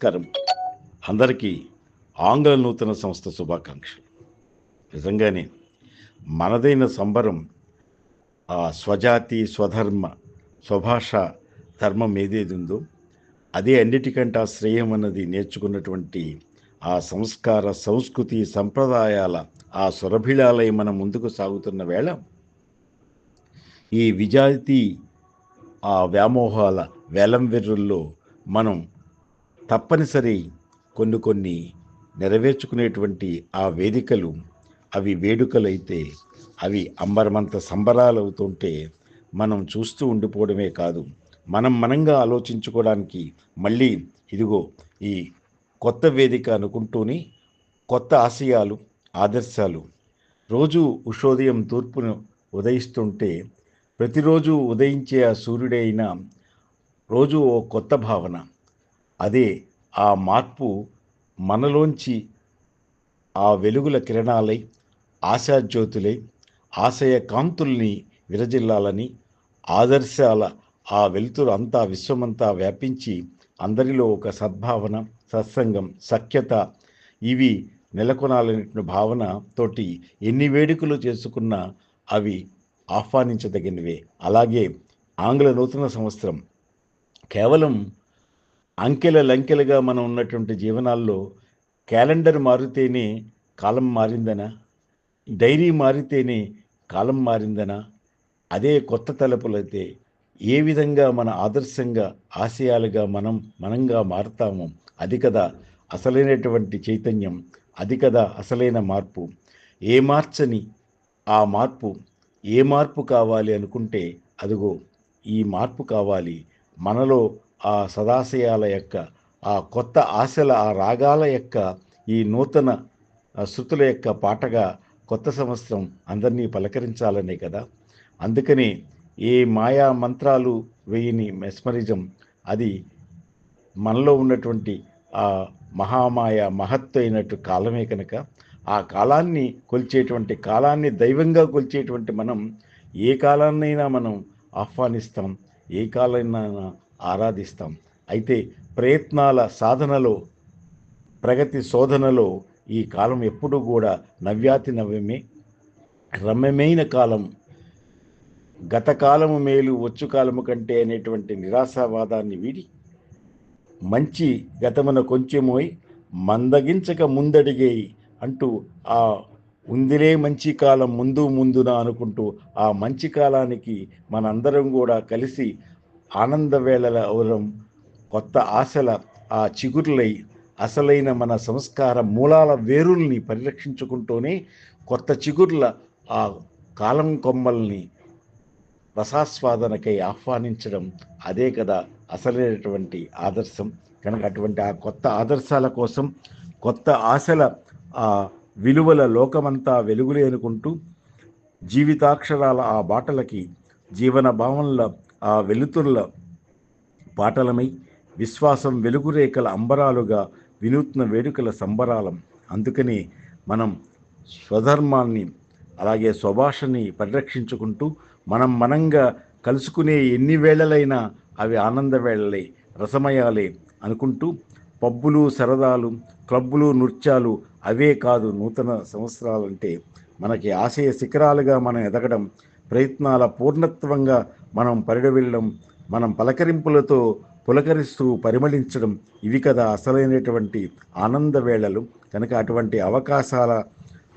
నమస్కారం. అందరికీ ఆంగ్ల నూతన సంస్థ శుభాకాంక్షలు. నిజంగానే మనదైన సంబరం ఆ స్వజాతి స్వధర్మ స్వభాష ధర్మం ఏదేది ఉందో అదే అన్నిటికంటే ఆ శ్రేయం అన్నది నేర్చుకున్నటువంటి ఆ సంస్కార సంస్కృతి సంప్రదాయాల ఆ సురభిళాలై మనం ముందుకు సాగుతున్న వేళ ఈ విజాతి ఆ వ్యామోహాల వేలం వెర్రుల్లో మనం తప్పనిసరి కొన్ని కొన్ని నెరవేర్చుకునేటువంటి ఆ వేదికలు అవి వేడుకలైతే అవి అంబరమంత సంబరాలు అవుతుంటే మనం చూస్తూ ఉండిపోవడమే కాదు. మనం మనంగా ఆలోచించుకోవడానికి మళ్ళీ ఇదిగో ఈ కొత్త వేదిక అనుకుంటూనే కొత్త ఆశయాలు ఆదర్శాలు రోజు ఉషోదయం తూర్పును ఉదయిస్తుంటే ప్రతిరోజు ఉదయించే ఆ సూర్యుడైన రోజు ఓ కొత్త భావన. అదే ఆ మార్పు మనలోంచి ఆ వెలుగుల కిరణాలై ఆశాజ్యోతులై ఆశయ కాంతుల్ని విరజిల్లాలని ఆదర్శాల ఆ వెలుతురు అంతా విశ్వమంతా వ్యాపించి అందరిలో ఒక సద్భావన సత్సంగం సఖ్యత ఇవి నెలకొనాలనే భావన తోటి ఎన్ని వేడుకలు చేసుకున్నా అవి ఆహ్వానించదగినవే. అలాగే ఆంగ్ల నూతన సంవత్సరం కేవలం అంకెల లంకెలుగా మనం ఉన్నటువంటి జీవనాల్లో క్యాలెండర్ మారితేనే కాలం మారిందనా? డైరీ మారితేనే కాలం మారిందనా? అదే కొత్త తలుపులైతే ఏ విధంగా మన ఆదర్శంగా ఆశయాలుగా మనం మనంగా మారుతామో అది కదా అసలైనటువంటి చైతన్యం అది కదా అసలైన మార్పు. ఏ మార్చని ఆ మార్పు ఏ మార్పు కావాలి అనుకుంటే అదిగో ఈ మార్పు కావాలి. మనలో ఆ సదాశయాల యొక్క ఆ కొత్త ఆశల ఆ రాగాల యొక్క ఈ నూతన శృతుల యొక్క పాటగా కొత్త సంవత్సరం అందరినీ పలకరించాలనే కదా. అందుకని ఏ మాయా మంత్రాలు వేయని మెస్మరిజం అది మనలో ఉన్నటువంటి ఆ మహామాయ మహత్తు కాలమే కనుక ఆ కాలాన్ని కొలిచేటువంటి కాలాన్ని దైవంగా కొలిచేటువంటి మనం ఏ కాలాన్నైనా మనం ఆహ్వానిస్తాం ఏ కాలైనా ఆరాధిస్తాం. అయితే ప్రయత్నాల సాధనలో ప్రగతి శోధనలో ఈ కాలం ఎప్పుడూ కూడా నవ్యాతి నవ్యమే. రమ్యమైన కాలం గత కాలము మేలు వచ్చు కాలము కంటే అనేటువంటి నిరాశావాదాన్ని వీడి మంచి గతమున కొంచెమోయి మందగించక ముందడిగేయి అంటూ ఆ ఉందిలే మంచి కాలం ముందు ముందున అనుకుంటూ ఆ మంచి కాలానికి మనందరం కూడా కలిసి ఆనంద వేళల అవరం కొత్త ఆశల ఆ చిగురులై అసలైన మన సంస్కార మూలాల వేరుల్ని పరిరక్షించుకుంటూనే కొత్త చిగుర్ల ఆ కాలం కొమ్మల్ని రసాస్వాదనకై ఆహ్వానించడం అదే కదా అసలైనటువంటి ఆదర్శం. కనుక అటువంటి ఆ కొత్త ఆదర్శాల కోసం కొత్త ఆశల ఆ విలువల లోకమంతా వెలుగులే అనుకుంటూ జీవితాక్షరాల ఆ బాటలకి జీవన భావనల ఆ వెలుతురుల పాటలమై విశ్వాసం వెలుగురేఖల అంబరాలుగా వినూత్న వేడుకల సంబరాలం. అందుకని మనం స్వధర్మాన్ని అలాగే స్వభాషని పరిరక్షించుకుంటూ మనం మనంగా కలుసుకునే ఎన్ని వేళలైనా అవి ఆనంద వేళలే రసమయాలే అనుకుంటూ పబ్బులు సరదాలు క్లబ్బులు నృత్యాలు అవే కాదు నూతన సంవత్సరాలంటే మనకి ఆశయ శిఖరాలుగా మనం ఎదగడం ప్రయత్నాల పూర్ణత్వంగా మనం పరిడవిల్లడం మనం పలకరింపులతో పులకరిస్తూ పరిమళించడం ఇవి కదా అసలైనటువంటి ఆనంద వేళలు. కనుక అటువంటి అవకాశాల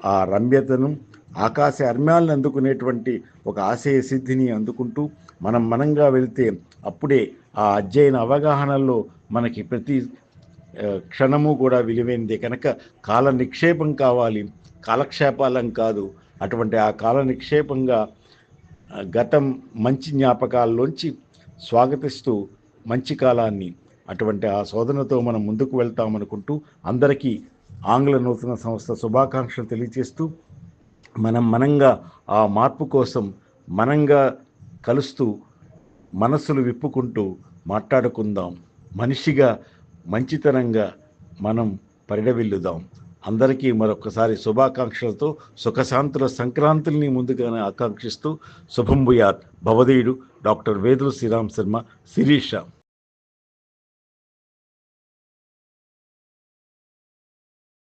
ఆ రమ్యతను ఆకాశ అర్మ్యాలను అందుకునేటువంటి ఒక ఆశయ సిద్ధిని అందుకుంటూ మనం మనంగా వెళితే అప్పుడే ఆ అధ్యయన అవగాహనల్లో మనకి ప్రతి క్షణము కూడా విలువైంది. కనుక కాల నిక్షేపం కావాలి. కాలక్షేపాలం కాదు. అటువంటి ఆ కాల నిక్షేపంగా గతం మంచి జ్ఞాపకాల్లోంచి స్వాగతిస్తూ మంచి కాలాన్ని అటువంటి ఆ శోధనతో మనం ముందుకు వెళ్తామనుకుంటూ అందరికీ ఆంగ్ల నూతన సంస్థ శుభాకాంక్షలు తెలియజేస్తూ మనం మనంగా ఆ మార్పు కోసం మనంగా కలుస్తూ మనస్సులు విప్పుకుంటూ మాట్లాడుకుందాం. మనిషిగా మంచితనంగా మనం పరిడవిల్లుదాం. అందరికీ మరొకసారి శుభాకాంక్షలతో సుఖశాంతుల సంక్రాంతుల్ని ముందుగానే ఆకాంక్షిస్తూ శుభం భూయాత్ భవదీయుడు డాక్టర్ వేదులు శ్రీరామ్ శర్మ శిరీష.